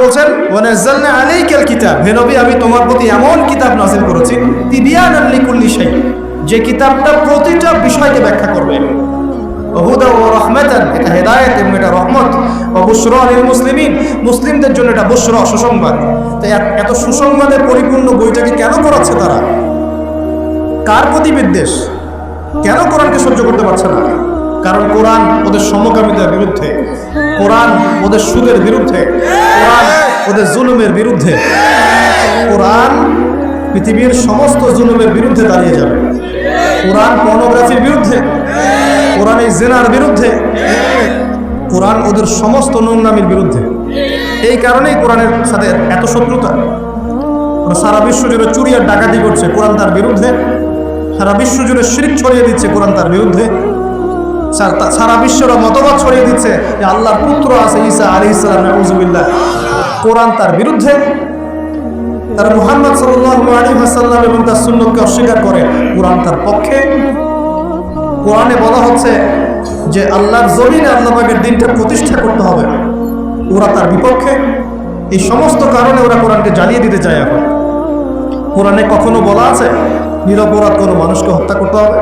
বলছেন কিতাব। আমি তোমার প্রতি এমন কিতাব নাযিল করেছি যে কিতাবটা প্রতিটা বিষয়কে ব্যাখ্যা করবে। ও এটা মুসলিমদের জন্য এটা বুশরা, সুসংবাদ। তাই এত- এত সুসংবাদে পরিপূর্ণ বইটাকে কেন পড়াচ্ছে তারা? কার প্রতি বিদ্বেষ? কেন কোরআনকে সহ্য করতে পারছে না? কারণ কোরআন ওদের সমকামিতার বিরুদ্ধে। কোরআন ওদের সুদের বিরুদ্ধে। কোরআন ওদের জুলুমের বিরুদ্ধে। কোরআন পৃথিবীর সমস্ত জুলুমের বিরুদ্ধে দাঁড়িয়ে যাবে। কোরআন পর্নোগ্রাফির বিরুদ্ধে। কোরআন এই জেনার বিরুদ্ধে। কোরআন ওদের সমস্ত নোংরামির বিরুদ্ধে। এই কারণেই কোরআনের সাথে এত শত্রুতা। সারা বিশ্ব জুড়ে চুরি আর ডাকাতি করছে কোরআন তার বিরুদ্ধে। সারা বিশ্ব জুড়ে শিরিক ছড়িয়ে দিচ্ছে কোরআন তার বিরুদ্ধে। সার- বিশ্বের মতবাদ ছড়িয়ে দিচ্ছে যে আল্লাহর পুত্র আছে ঈসা আলী ইসলাম নজুবিল্লাহ কোরআন তার বিরুদ্ধে তারা মুহাম্মদ ওয়াসাল্লাম এবং তার সুন্নতকে অস্বীকার করে। কোরআন তার পক্ষে। কোরআনে বলা হচ্ছে যে আল্লাহর জমিনে আল্লাহ পাকের দিনটা প্রতিষ্ঠা করতে হবে। ওরা তার বিপক্ষে। এই সমস্ত কারণে ওরা কোরআনকে জ্বালিয়ে দিতে চায় এখন। কোরআনে কখনো বলা আছে, নিরপরাধ কোনো মানুষকে হত্যা করতে হবে।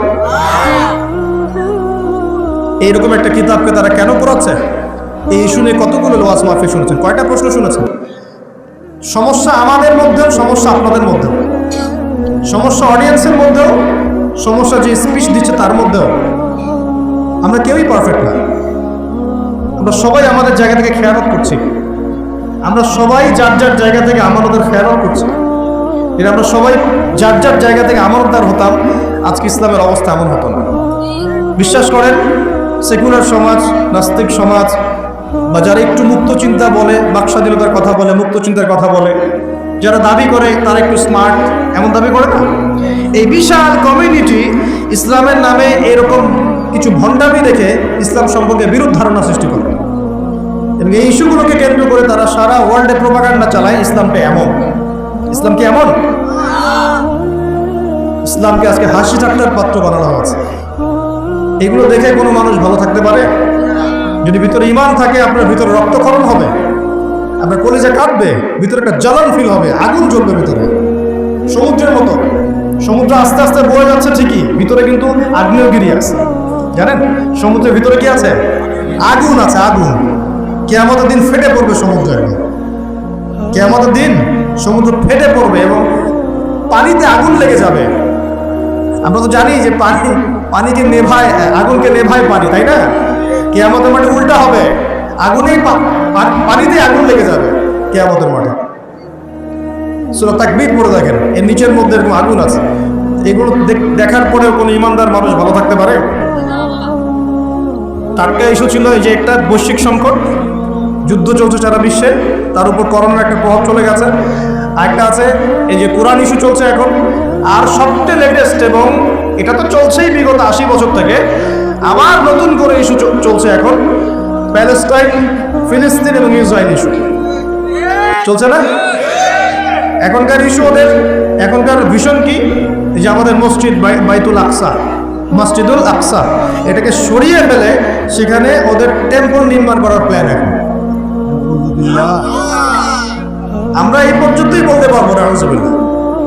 এইরকম একটা কিতাবকে তারা কেন পড়াচ্ছে? এই শুনে কতগুলো লোয়াজ মাফি শুনেছেন? কয়টা প্রশ্ন শুনেছেন? সমস্যা আমাদের মধ্যেও, সমস্যা আপনাদের মধ্যেও। সমস্যা অডিয়েন্সের মধ্যেও, সমস্যা যে স্পিচ দিচ্ছে তার মধ্যেও। আমরা কেউই পারফেক্ট না। আমরা সবাই আমাদের জায়গা থেকে খেয়ালত করছি। আমরা সবাই যার যার জায়গা থেকে আমানতের খেয়ালত করছি। এটা আমরা সবাই যার যার জায়গা থেকে আমানতদার হতাম, আজকে ইসলামের অবস্থা এমন হতো না। বিশ্বাস করেন সেকুলার সমাজ, নাস্তিক সমাজ, বা যারা একটু মুক্ত চিন্তা বলে, বাকস্বাধীনতার কথা বলে, মুক্ত চিন্তার কথা বলে, যারা দাবি করে, তারা একটু স্মার্ট এমন দাবি করে না? এই বিশাল কমিউনিটি ইসলামের নামে এরকম কিছু ভণ্ডামি দেখে ইসলাম সম্পর্কে বিরূপ ধারণা সৃষ্টি করে। এবং এই ইস্যুগুলোকে কেন্দ্র করে তারা সারা ওয়ার্ল্ডে প্রোপাগান্ডা চালায় ইসলামটা এমন। ইসলাম কি এমন? ইসলামকে আজকে হাসি ঠাট্টার পাত্র বানানো হয়েছে। এগুলো দেখে কোনো মানুষ ভালো থাকতে পারে? যদি ভিতরে ইমান থাকে, আপনার ভিতরে রক্তক্ষরণ হবে। আপনার কলেজে কাটবে ভিতরে একটা জ্বালান ফিল হবে, আগুন জ্বলবে ভিতরে। সমুদ্রের মতো। সমুদ্র আস্তে আস্তে বয়ে যাচ্ছে ঠিকই, ভিতরে কিন্তু আগ্নেয়গিরি আছে। জানেন? সমুদ্রের ভিতরে কি আছে? আগুন আছে, আগুন। কেয়ামতের দিন ফেটে পড়বে সমুদ্র কেয়ামতের দিন সমুদ্র ফেটে পড়বে এবং পানিতে আগুন লেগে যাবে। আমরা তো জানি যে পানি পানিকে নেভায়, আগুনকে নেভায় পানি, তাই না? কেয়ামতের মাঠে উল্টা হবে। আগুনেই পানিতে আগুন লেগে যাবে কেয়ামতের মাঠে। সুরা তাকবীর পড়ে দেখেন, এর নিচের মধ্যে এরকম আগুন আছে। এগুলো দেখ- দেখার পরেও কোনো ইমানদার মানুষ ভালো থাকতে পারে? টাটকা ইস্যু ছিল যে একটা বৈশ্বিক সংকট, যুদ্ধ চলছে সারা বিশ্বে, তার উপর করোনার একটা প্রভাব চলে গেছে। আরেকটা আছে, এই যে কোরআন ইস্যু চলছে এখন, আর সবচেয়ে লেটেস্ট এবং এটা তো চলছেই বিগত আশি বছর থেকে। আবার নতুন করে ইস্যু চলছে এখন। প্যালেস্টাইন, ফিলিস্তিন এবং ইসরায়েল ইস্যু চলছে না? এখনকার ইস্যু ওদের। এখনকার ভীষণ কি? যে আমাদের মসজিদ বাই- বাইতুল আকসা, মসজিদুল আকসা, এটাকে সরিয়ে ফেলে সেখানে ওদের টেম্পল নির্মাণ করার প্ল্যান এখন। আমরা এই পর্যন্তই বলতে পারব না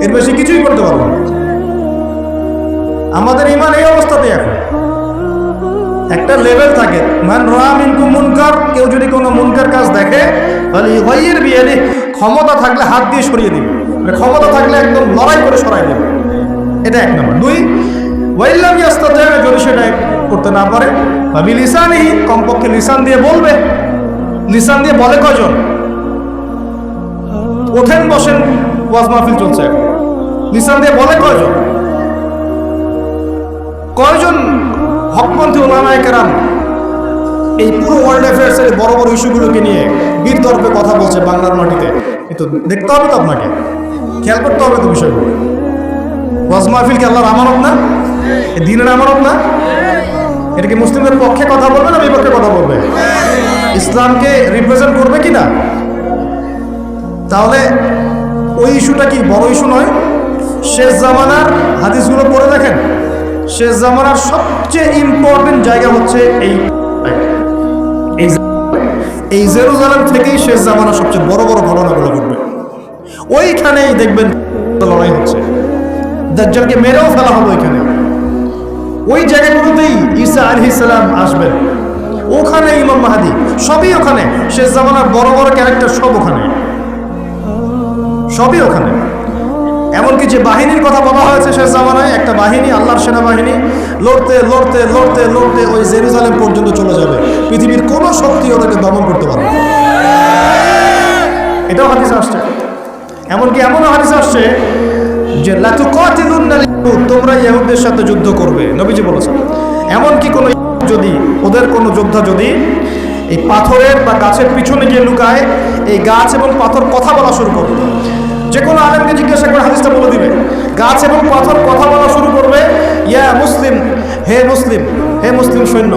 এর বেশি কিছুই করতে পারব না। আমাদের ইমান এই অবস্থাতে এখন। একটা লেভেল থাকে। মান রাম ইনকু মুনকার, কেউ যদি কোনো মুনকার কাজ দেখে, তাহলে ইগয়ের বিয়ে ক্ষমতা থাকলে হাত দিয়ে সরিয়ে দিবে। মানে ক্ষমতা থাকলে একদম লড়াই করে সরাই দেবে। এটা এক নম্বর। দুই, ওয়াইল্লাম ইয়াস্তাতে যদি সেটা করতে না পারে বা লিসানই কমপক্ষে লিসান দিয়ে বলবে। লিসান দিয়ে বলে কজন ওঠেন, বসেন, ওয়াজ মাহফিল চলছে। লিসান দিয়ে বলে কয়জন? কয়জন হকপন্থী ওলামায় কেরাম এই পুরো ওয়ার্ল্ড অ্যাফেয়ার্সের বড় বড় ইস্যুগুলোকে নিয়ে বীর কথা বলছে বাংলার মাটিতে? কিন্তু দেখতে হবে তো আপনাকে। খেয়াল করতে হবে তো বিষয়গুলো। ওয়াজ মাহফিল কি আল্লাহর আমানত না? দিনের আমানত না? এটা কি মুসলিমদের পক্ষে কথা বলবে না বিপক্ষে কথা বলবে? ইসলামকে রিপ্রেজেন্ট করবে কি না? তাহলে ওই ইস্যুটা কি বড় ইস্যু নয়? শেষ জামানার হাদিসগুলো পড়ে দেখেন। শেষ জামানার সবচেয়ে ইম্পর্টেন্ট জায়গা হচ্ছে এই এই জেরুজালেম থেকেই শেষ জামানার সবচেয়ে বড় বড় ঘটনাগুলো ঘটবে। ওইখানেই দেখবেন লড়াই হচ্ছে। দাজ্জালকে মেরেও ফেলা হবে ওইখানে। ওই জায়গাগুলোতেই ঈসা আলহি সালাম আসবেন ওখানে ইমাম মাহাদি, সবই ওখানে। শেষ জামানার বড় বড় ক্যারেক্টার সব ওখানে। সবই ওখানে। এমনকি যে বাহিনীর কথা বলা হয়েছে শেষ জামানায়, একটা বাহিনী, আল্লাহর সেনাবাহিনী, লড়তে লড়তে লড়তে লড়তে ওই জেরুজালেম পর্যন্ত চলে যাবে। পৃথিবীর কোনো শক্তি ওদেরকে দমন করতে পারবে। এটাও হাদিস আসছে। এমনকি এমনও হাদিস আসছে যে তোমরা ইহুদদের সাথে যুদ্ধ করবে। নবীজি বলেছেন, এমনকি কোনো যদি, ওদের কোনো যোদ্ধা যদি এই পাথরের বা গাছের পিছনে গিয়ে লুকায়, এই গাছ এবং পাথর কথা বলা শুরু করবে যে কোনো আলেমকে জিজ্ঞাসা করে হাদিসটা বলে দিবে। গাছ এবং পাথর কথা বলা শুরু করবে, ইয়া মুসলিম, হে মুসলিম হে মুসলিম সৈন্য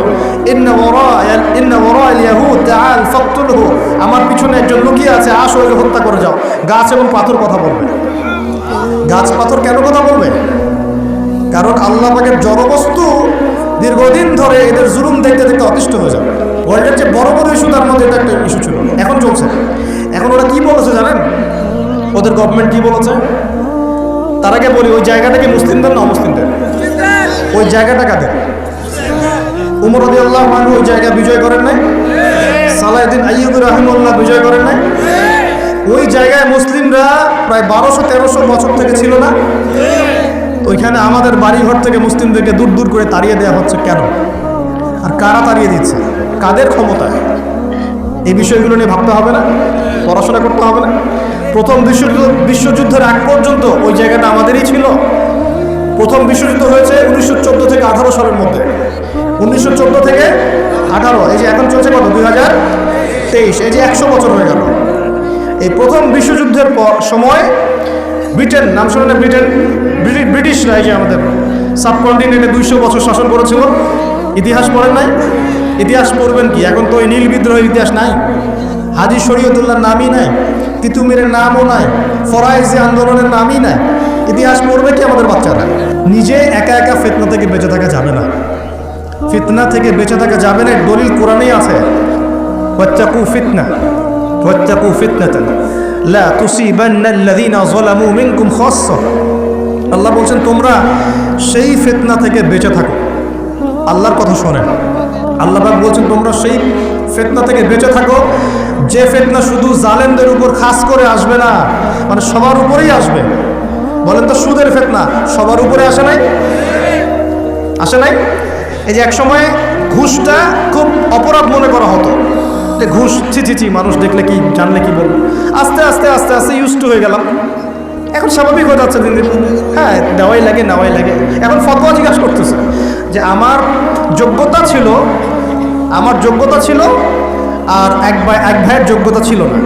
আমার পিছনে একজন লুকিয়ে আছে, আসো ওকে হত্যা করে যাও। গাছ এবং পাথর কথা বলবে। গাছ পাথর কেন কথা বলবে? কারণ আল্লাহ পাকের জড়বস্তু দীর্ঘদিন ধরে এদের জুলুম দেখতে দেখতে অতিষ্ঠ হয়ে যাবে। ওয়ার্ল্ডের যে বড় বড় ইস্যু তার মধ্যে এটা একটা ইস্যু ছিল। এখন চলছে। এখন ওরা কি বলেছে জানেন? ওদের গভর্নমেন্ট কি বলেছে? তার আগে বলি, ওই জায়গাটা কি মুসলিমদের না অমুসলিমদের ওই জায়গাটা কাদের? উমর রদি আল্লাহ ওই জায়গা বিজয় করেন নাই? সালাউদ্দিন আইয়ুব রাহিমুল্লাহ বিজয় করেন নাই? ওই জায়গায় মুসলিমরা প্রায় বারোশো, তেরোশো বছর থেকে ছিল না? ওইখানে আমাদের বাড়িঘর থেকে মুসলিমদেরকে দূর দূর করে তাড়িয়ে দেওয়া হচ্ছে কেন? আর কারা তাড়িয়ে দিচ্ছে? কাদের ক্ষমতায়? এই বিষয়গুলো নিয়ে ভাবতে হবে না? পড়াশোনা করতে হবে না? প্রথম বিশ্বযুদ্ধ বিশ্বযুদ্ধের আগ পর্যন্ত ওই জায়গাটা আমাদেরই ছিল। প্রথম বিশ্বযুদ্ধ হয়েছে উনিশশো চোদ্দ থেকে আঠারো সালের মধ্যে। উনিশশো চোদ্দ থেকে আঠারো, এই যে এখন চলছে কত? দুই হাজার তেইশ, এই যে একশো বছর হয়ে গেল। এই প্রথম বিশ্বযুদ্ধের পর সময় ব্রিটেন, নাম শুনে না, ব্রিটেন, ব্রিটি- ব্রিটিশরা এই যে আমাদের সাবকন্টিনেন্টে দুইশো বছর শাসন করেছিল। ইতিহাস পড়েন নাই? ইতিহাস পড়বেন কি? এখন তো ওই নীল বিদ্রোহের ইতিহাস নাই। হাজি শরীয়তুল্লাহর নামই নাই। তিতুমিরের নামও নাই, ফরাইজি আন্দোলনের নামই নাই। ইতিহাস পড়বে কি আমাদের বাচ্চারা? নিজে একা একা ফেতনা থেকে বেঁচে থাকা যাবে না। ফিতনা থেকে বেঁচে থাকা যাবে না, দলিল কোরআনেই আছে। ওয়াত্তাকু ফিতনা, ওয়াত্তাকু ফিতনাতান। লা তুসিবান্না আল্লাযীনা যালামু মিনকুম খাসসা আল্লাহ বলছেন, তোমরা সেই ফিতনা থেকে বেঁচে থাকো। আল্লাহর কথা শোনেন। আল্লাহ বলছেন, তোমরা সেই ফেতনা থেকে বেঁচে থাকো যে ফেতনা শুধু জালেমদের উপর খাস করে আসবে না মানে সবার উপরেই আসবে। বলেন তো সুদের ফেতনা সবার উপরে আসে নাই? আসে নাই? এই যে এক সময় ঘুষটা খুব অপরাধ মনে করা হতো। যে ঘুষ, ছি ছি ছি, মানুষ দেখলে কি জানলে কি বলব? আস্তে আস্তে আস্তে আস্তে ইউজ টু হয়ে গেলাম। এখন স্বাভাবিক হয়ে যাচ্ছে দিন দিন। হ্যাঁ দেওয়াই লাগে, নেওয়াই লাগে। এখন ফতোয়া জিজ্ঞাসা করতেছে যে, আমার যোগ্যতা ছিল, আমার যোগ্যতা ছিল আর এক ভাই এক ভাইয়ের যোগ্যতা ছিল না।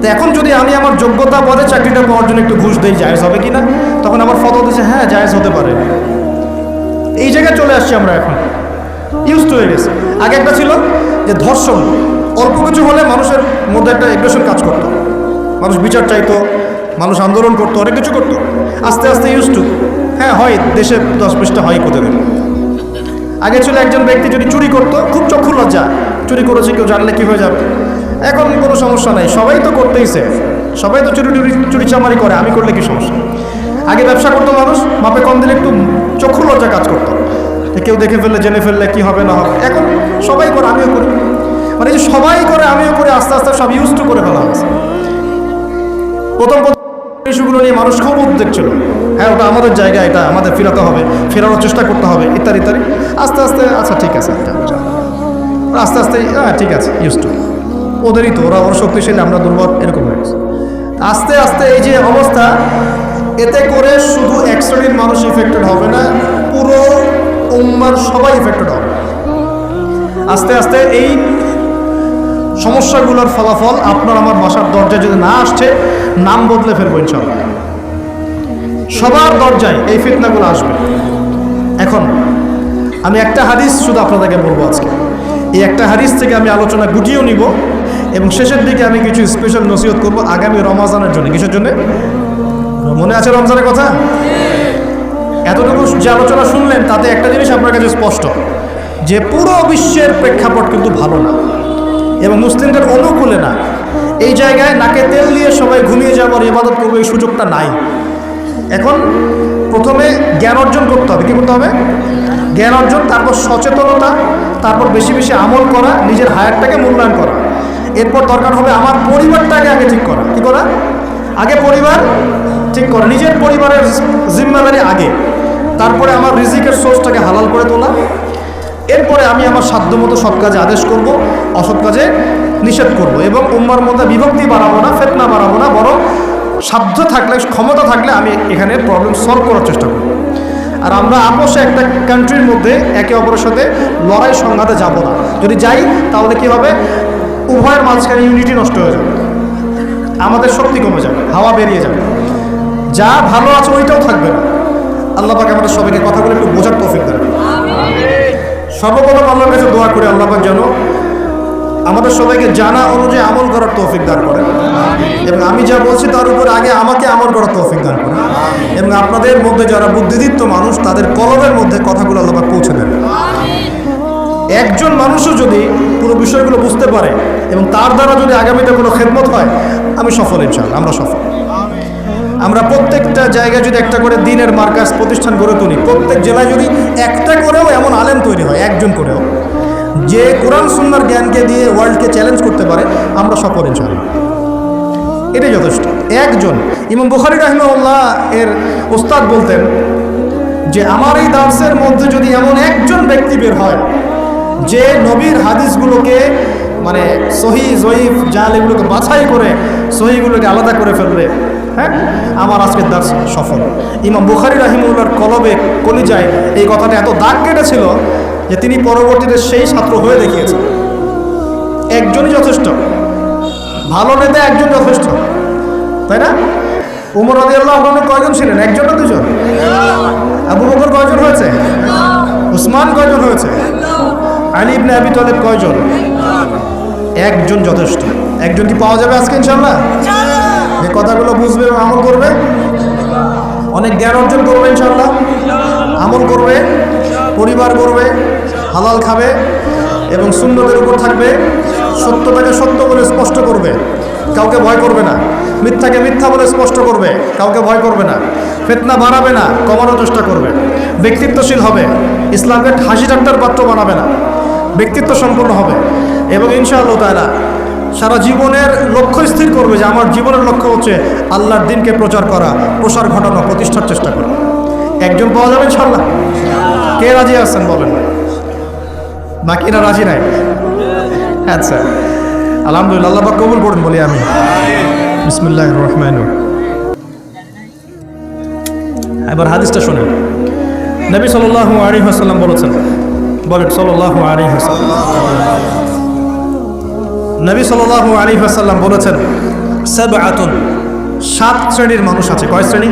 তো এখন যদি আমি আমার যোগ্যতা পদে চাকরিটা পাওয়ার জন্য একটু ঘুষ দিই, জায়েজ হবে কি না তখন আমার ফতোয়া দিচ্ছে হ্যাঁ জায়েজ হতে পারে। এই জায়গায় চলে আসছি আমরা এখন। ইউজ হয়ে গেছে আগে একটা ছিল যে ধর্ষণ, অল্প কিছু হলে মানুষের মধ্যে একটা এগ্রেশন কাজ করতো। মানুষ বিচার চাইতো, মানুষ আন্দোলন করতো, অনেক কিছু করতো। আস্তে আস্তে ইউজ টু হ্যাঁ হয়, দেশে দশ বিশটা হয় প্রতিদিন আগে ছিল একজন ব্যক্তি যদি চুরি করতো, খুব চক্ষু লজ্জা। চুরি করেছে কেউ জানলে কী হয়ে যাবে? এখন কোনো সমস্যা নাই সবাই তো করতেই সে সবাই তো চুরি টুরি চুরি চামারি করে আমি করলে কি সমস্যা? আগে ব্যবসা করতো মানুষ মাপে কম দিলে একটু চক্ষু লজ্জা কাজ করতো। কেউ দেখে ফেললে জেনে ফেললে কি হবে না হবে। এখন সবাই করে আমিও করি। মানে যে সবাই করে আমিও করে আস্তে আস্তে সব ইউজ টু করে ফেলা হয়েছে। প্রথম প্রথম ইস্যুগুলো নিয়ে মানুষ খুব উদ্বেগ ছিল। হ্যাঁ ওটা আমাদের জায়গা এটা আমাদের ফেরাতে হবে ফেরানোর চেষ্টা করতে হবে ইত্যাদি ইত্যাদি। আস্তে আস্তে আচ্ছা ঠিক আছে এটা, এটা। আস্তে আস্তে হ্যাঁ ঠিক আছে ইউজ টু ওদেরই তো, ওরা ওরা শক্তিশালী, আমরা দুর্বল, এরকম হয়ে গেছে। আস্তে আস্তে এই যে অবস্থা, এতে করে শুধু এক শ্রেণির মানুষ ইফেক্টেড হবে না, পুরো উম্মার সবাই ইফেক্টেড হবে। আস্তে আস্তে এই সমস্যাগুলোর ফলাফল আপনার আমার বাসার দরজায় যদি না আসছে, নাম বদলে ফেলব ইনশাল্লাহ সবার দরজায় এই ফিতনাগুলো আসবে। এখন, আমি একটা হাদিস শুধু আপনাদেরকে বলব আজকে। এই একটা হারিস থেকে আমি আলোচনা গুটিয়েও নিব এবং শেষের দিকে আমি কিছু স্পেশাল নসিহত করব আগামী রমাজানের জন্য। কিসের জন্য? মনে আছে রমজানের কথা? এতটুকু যে আলোচনা শুনলেন, তাতে একটা জিনিস আপনার কাছে স্পষ্ট। যে পুরো বিশ্বের প্রেক্ষাপট কিন্তু ভালো না এবং মুসলিমদের অনুকূলে না। এই জায়গায় নাকে তেল দিয়ে সবাই ঘুমিয়ে যাওয়ার ইবাদত করবে এই সুযোগটা নাই। এখন প্রথমে জ্ঞান অর্জন করতে হবে। কী করতে হবে? জ্ঞান অর্জন, তারপর সচেতনতা তারপর বেশি বেশি আমল করা, নিজের হায়ারটাকে মূল্যায়ন করা। এরপর দরকার হবে আমার পরিবারটাকে আগে ঠিক করা। কী করা? আগে পরিবার ঠিক করা, নিজের পরিবারের জিম্মাদারি আগে। তারপরে আমার রিজিকের সোর্সটাকে হালাল করে তোলা। এরপরে আমি আমার সাধ্যমতো সৎ কাজে আদেশ করব, অসৎ কাজে নিষেধ করব এবং উম্মার মধ্যে বিভক্তি বাড়াবো না, ফেতনা বাড়াবো না, বরং সাধ্য থাকলে, ক্ষমতা থাকলে আমি এখানে প্রবলেম সলভ করার চেষ্টা করব। আর আমরা আপোষে একটা কান্ট্রির মধ্যে একে অপরের সাথে লড়াই সংঘাতে যাব না। যদি যাই তাহলে কি হবে? উভয়ের মাঝখানে ইউনিটি নষ্ট হয়ে যাবে। আমাদের শক্তি কমে যাবে হাওয়া বেরিয়ে যাবে। যা ভালো আছে ওইটাও থাকবে না। আল্লাহ পাক আমাদের সবাইকে কথাগুলো একটু বোঝার তৌফিক দেবে সর্বপ্রথম আল্লাহর কাছে দোয়া করে আল্লাহ পাক যেন আমাদের সবাইকে জানা অনুযায়ী আমল করার তৌফিক দান করেন। এবং আমি যা বলছি তার উপর আগে আমাকে আমল করার তৌফিক দান করেন। এবং আপনাদের মধ্যে যারা বুদ্ধিদীপ্ত মানুষ, তাদের কলমের মধ্যে কথাগুলো আল্লাহ পৌঁছে দেন। একজন মানুষও যদি পুরো বিষয়গুলো বুঝতে পারে এবং তার দ্বারা যদি আগামীতে কোনো খেদমত হয়, আমি সফল ইনশাল্লাহ আমরা সফল। আমরা প্রত্যেকটা জায়গায় যদি একটা করে দিনের মার্কাস প্রতিষ্ঠান গড়ে তুলি, প্রত্যেক জেলায় যদি একটা করেও এমন আলেম তৈরি হয়, একজন করেও। যে কোরআন সুন্নার জ্ঞানকে দিয়ে ওয়ার্ল্ডকে চ্যালেঞ্জ করতে পারে, আমরা সফল ইনশাল্লাহ এটাই যথেষ্ট। একজন, ইমাম বুখারি রাহিমাউল্লাহ এর ওস্তাদ বলতেন যে, আমার এই দার্সের মধ্যে যদি এমন একজন ব্যক্তি বের হয়, যে নবীর হাদিসগুলোকে মানে সহি, জয়ীফ, জাল এগুলোকে বাছাই করে, সহিগুলোকে আলাদা করে ফেলবে হ্যাঁ? আমার আজকের দার্স সফল। ইমাম বুখারি রাহিমুল্লার কলবে, কলিজায় এই কথাটা এত দাগ কেটেছিল যে তিনি পরবর্তীতে সেই ছাত্র হয়ে দেখিয়েছেন। একজনই যথেষ্ট। ভালো নেতা একজন যথেষ্ট। তাই না? উমর রাজি আল্লাহ কয়জন ছিলেন? একজন না দুজন? আবু বকর কয়জন হয়েছে? উসমান কয়জন হয়েছে? আলী ইবনে আবি তালেব কয়জন? একজন যথেষ্ট। একজন কি পাওয়া যাবে আজকে ইনশাল্লাহ এই কথাগুলো বুঝবে এবং আমল করবে? অনেক জ্ঞান অর্জন করবে ইনশাল্লাহ আমল করবে, পরিবার করবে হালাল খাবে এবং সুন্দরের উপর থাকবে, সত্যটাকে সত্য বলে স্পষ্ট করবে, কাউকে ভয় করবে না। মিথ্যাকে মিথ্যা বলে স্পষ্ট করবে, কাউকে ভয় করবে না। ফেতনা বাড়াবে না, কমানোর চেষ্টা করবে। ব্যক্তিত্বশীল হবে ইসলামকে হাসি ঠাট্টার পাত্র বানাবে না। ব্যক্তিত্ব সম্পন্ন হবে। এবং ইনশাআল্লাহ তাআলা সারা জীবনের লক্ষ্য স্থির করবে যে আমার জীবনের লক্ষ্য হচ্ছে আল্লাহর দিনকে প্রচার করা, প্রসার ঘটানো, প্রতিষ্ঠার চেষ্টা করা। একজন পাওয়া যাবে ইনশাল্লাহ কে রাজি আছেন বলেন? বাকিরা রাজি নাই? আচ্ছা আলহামদুলিল্লাহ পাক কবুল করুন, বলি আমি বিসমুল্লাহ রহমান এবার হাদিসটা শুনেন। নবী সাল্লাহ আলী হাসাল্লাম বলেছেন, বলেন সাল্লাহ আলী নবী সাল্লাহ আলী হাসাল্লাম বলেছেন সাব আতুন সাত শ্রেণির মানুষ আছে। কয় শ্রেণি?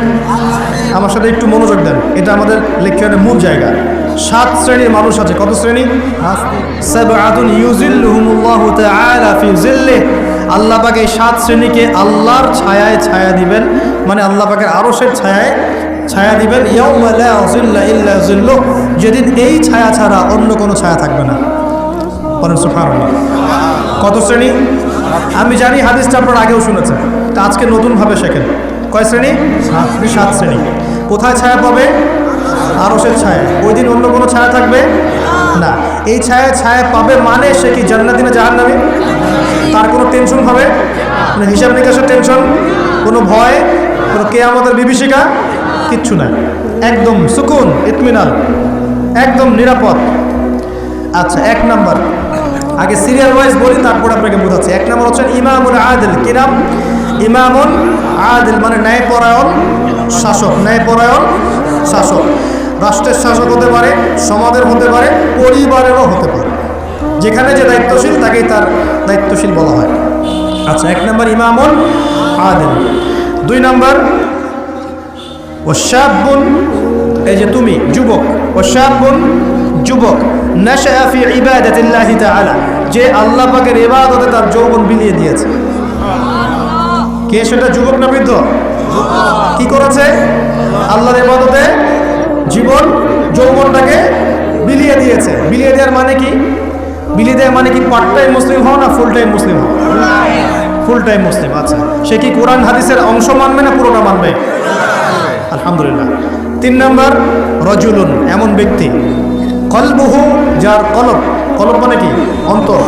আমার সাথে একটু মনোযোগ দেন। এটা আমাদের লেকচারের মূল জায়গা। সাত শ্রেণির মানুষ আছে। কত শ্রেণি? আল্লাহ পাক সাত শ্রেণীকে আল্লাহর ছায়ায় ছায়া দিবেন। মানে আল্লাহ পাকের আরশের ছায়ায় ছায়া দিবেন। যেদিন এই ছায়া ছাড়া অন্য কোনো ছায়া থাকবে না। কত শ্রেণি? আমি জানি হাদিসটা আপনার আগেও শুনেছেন। তা আজকে নতুনভাবে শেখেন। কয় শ্রেণি? সাত শ্রেণি। কোথায় ছায়া পাবে? আরসের ছায়া। ওই দিন অন্য কোনো ছায়া থাকবে? না। এই ছায়া ছায়া পাবে মানে সে কি জান্নাতি না জাহান নামে তার কোনো টেনশন হবে? কোনো হিসাব নিকাশের টেনশন কোনো ভয়? কোনো কেয়ামতের বিভীষিকা? কিচ্ছু নাই। একদম সুকুন, ইতমিনাল, একদম নিরাপদ। আচ্ছা এক নাম্বার। আগে সিরিয়াল ওয়াইজ বলি, তারপর আপনাকে বোঝাচ্ছি। এক নম্বর হচ্ছেন ইমামুল আদিল, কি নাম ইমামুন, আদিল মানে ন্যায়পরায়ণ শাসক ন্যায়পরায়ণ শাসক। রাষ্ট্রের শাসক হতে পারে, সমাজের হতে পারে, পরিবারেরও হতে পারে। যেখানে যে দায়িত্বশীল, তাকেই তার দায়িত্বশীল বলা হয়। আচ্ছা এক নম্বর ইমামুল আদিল। দুই নম্বর ওশাবুন এই যে তুমি, যুবক ওশাবুন যুবক নাশা ফি ইবাদাতিল্লাহি তাআলা, যে আল্লাহ পাকের ইবাদতে তার যৌবন বিলিয়ে দিয়েছে। কে সেটা যুবক না বৃদ্ধ? কি করেছে? আল্লাহর ইবাদতে জীবন, যৌবনটাকে বিলিয়ে দিয়েছে। বিলিয়ে দেওয়ার মানে কি? বিলিয়ে দেওয়ার মানে কি পার্ট টাইম মুসলিম হও না ফুল টাইম মুসলিম হও ফুল টাইম মুসলিম আচ্ছা। সে কি কোরআন হাদিসের অংশ মানবে না পুরোটা মানবে? আলহামদুলিল্লাহ। তিন নম্বর, রজুলুন, এমন ব্যক্তি। কলবহু, যার কলব। কলব মানে কি? অন্তর।